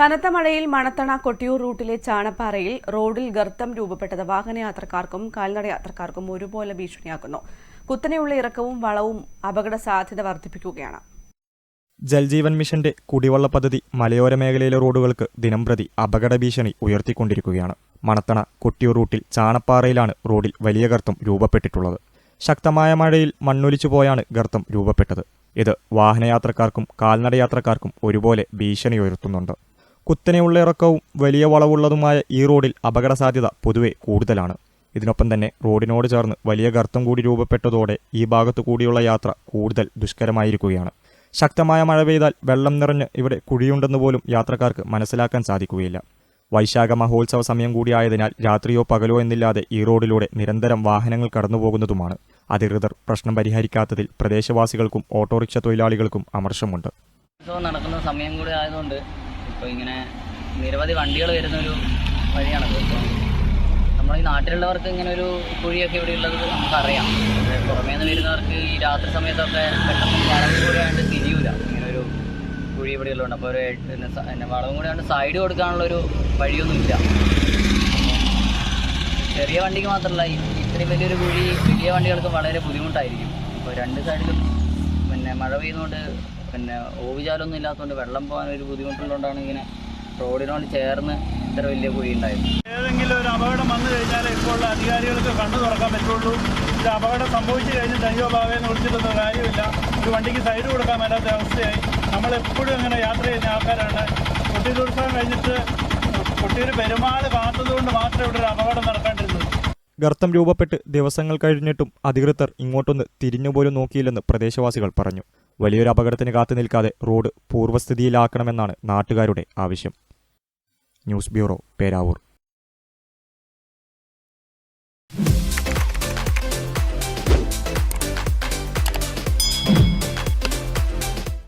കനത്ത മഴയിൽ മണത്തണ കൊട്ടിയൂർ റൂട്ടിലെ ചാണപ്പാറയിൽ റോഡിൽ ഗർത്തം രൂപപ്പെട്ടത് വാഹനയാത്രക്കാർക്കും കാൽനട യാത്രക്കാർക്കും ഒരുപോലെ ഭീഷണിയാക്കുന്നു. കുത്തനെയുള്ള ഇറക്കവും വളവും അപകട സാധ്യത വർദ്ധിപ്പിക്കുകയാണ്. ജൽജീവൻ മിഷന്റെ കുടിവെള്ള പദ്ധതി മലയോര മേഖലയിലെ റോഡുകൾക്ക് ദിനംപ്രതി അപകട ഭീഷണി ഉയർത്തിക്കൊണ്ടിരിക്കുകയാണ്. മണത്തണ കൊട്ടിയൂർ റൂട്ടിൽ ചാണപ്പാറയിലാണ് റോഡിൽ വലിയ ഗർത്തം രൂപപ്പെട്ടിട്ടുള്ളത്. ശക്തമായ മഴയിൽ മണ്ണൊലിച്ചു പോയാണ് ഗർത്തം രൂപപ്പെട്ടത്. ഇത് വാഹനയാത്രക്കാർക്കും കാൽനടയാത്രക്കാർക്കും ഒരുപോലെ ഭീഷണി ഉയർത്തുന്നുണ്ട്. കുത്തനെയുള്ള ഇറക്കവും വലിയ വളവുള്ളതുമായ ഈ റോഡിൽ അപകട സാധ്യത പൊതുവെ കൂടുതലാണ്. ഇതിനൊപ്പം തന്നെ റോഡിനോട് ചേർന്ന് വലിയ ഗർത്തം കൂടി രൂപപ്പെട്ടതോടെ ഈ ഭാഗത്തു കൂടിയുള്ള യാത്ര കൂടുതൽ ദുഷ്കരമായിരിക്കുകയാണ്. ശക്തമായ മഴ പെയ്താൽ വെള്ളം നിറഞ്ഞ് ഇവിടെ കുഴിയുണ്ടെന്ന് പോലും യാത്രക്കാർക്ക് മനസ്സിലാക്കാൻ സാധിക്കുകയില്ല. വൈശാഖ മഹോത്സവ സമയം കൂടിയായതിനാൽ രാത്രിയോ പകലോ എന്നില്ലാതെ ഈ റോഡിലൂടെ നിരന്തരം വാഹനങ്ങൾ കടന്നുപോകുന്നതുമാണ്. അധികൃതർ പ്രശ്നം പരിഹരിക്കാത്തതിൽ പ്രദേശവാസികൾക്കും ഓട്ടോറിക്ഷ തൊഴിലാളികൾക്കും അമർഷമുണ്ട്. നടക്കുന്ന സമയം കൂടി ആയതുകൊണ്ട് ഇപ്പോൾ ഇങ്ങനെ നിരവധി വണ്ടികൾ വരുന്ന ഒരു വഴിയാണത് ഇപ്പോൾ നമ്മൾ ഈ നാട്ടിലുള്ളവർക്ക് ഇങ്ങനെ ഒരു കുഴിയൊക്കെ ഇവിടെ ഉള്ളത് നമുക്കറിയാം. പുറമേ നിന്ന് വരുന്നവർക്ക് ഈ രാത്രി സമയത്തൊക്കെ പെട്ടെന്ന് വളവും കൂടി തിരിയൂല. ഇങ്ങനെ ഒരു കുഴി ഇവിടെ ഉള്ളതുകൊണ്ട്. അപ്പോൾ ഒരു പിന്നെ വളവും കൂടി ആയതുകൊണ്ട് സൈഡ് കൊടുക്കാനുള്ളൊരു വഴിയൊന്നുമില്ല. ചെറിയ വണ്ടിക്ക് മാത്രമല്ല ഇത്രയും വലിയൊരു കുഴി വലിയ വണ്ടികൾക്ക് വളരെ ബുദ്ധിമുട്ടായിരിക്കും. അപ്പോൾ രണ്ട് സൈഡിലും പിന്നെ മഴ പെയ്യുന്നതുകൊണ്ട് പിന്നെ ഓവുചാലൊന്നും ഇല്ലാത്തതുകൊണ്ട് വെള്ളം പോകാൻ ഒരു ബുദ്ധിമുട്ടുള്ളതുകൊണ്ടാണ് ഇങ്ങനെ റോഡിനോട് ചേർന്ന് ഇത്ര വലിയ കുഴി ഉണ്ടായത് ഏതെങ്കിലും ഒരു അപകടം വന്നു കഴിഞ്ഞാൽ ഇപ്പോൾ ഉള്ള അധികാരികൾക്ക് കണ്ണു തുറക്കാൻ പറ്റുള്ളൂ. ഇത് അപകടം സംഭവിച്ചു കഴിഞ്ഞ് തയ്യോ ഭാവേന്ന് വിളിച്ചിട്ടൊന്നും കാര്യമില്ല. ഒരു വണ്ടിക്ക് സൈഡ് കൊടുക്കാൻ മേലാത്ത അവസ്ഥയായി. നമ്മളെപ്പോഴും അങ്ങനെ യാത്ര ചെയ്യുന്ന ആൾക്കാരാണ്. കുട്ടി ഉത്സവം കഴിഞ്ഞിട്ട് കുട്ടിയൊരു പെരുമാൾ കാത്തതുകൊണ്ട് മാത്രമേ ഇവിടെ ഒരു അപകടം നടക്കാണ്ടിരുന്നത് ഗർത്തം രൂപപ്പെട്ട് ദിവസങ്ങൾ കഴിഞ്ഞിട്ടും അധികൃതർ ഇങ്ങോട്ടൊന്ന് തിരിഞ്ഞുപോലും നോക്കിയില്ലെന്ന് പ്രദേശവാസികൾ പറഞ്ഞു. വലിയൊരു അപകടത്തിന് കാത്തു നിൽക്കാതെ റോഡ് പൂർവസ്ഥിതിയിലാക്കണമെന്നാണ് നാട്ടുകാരുടെ ആവശ്യം. News bureau Peravoor.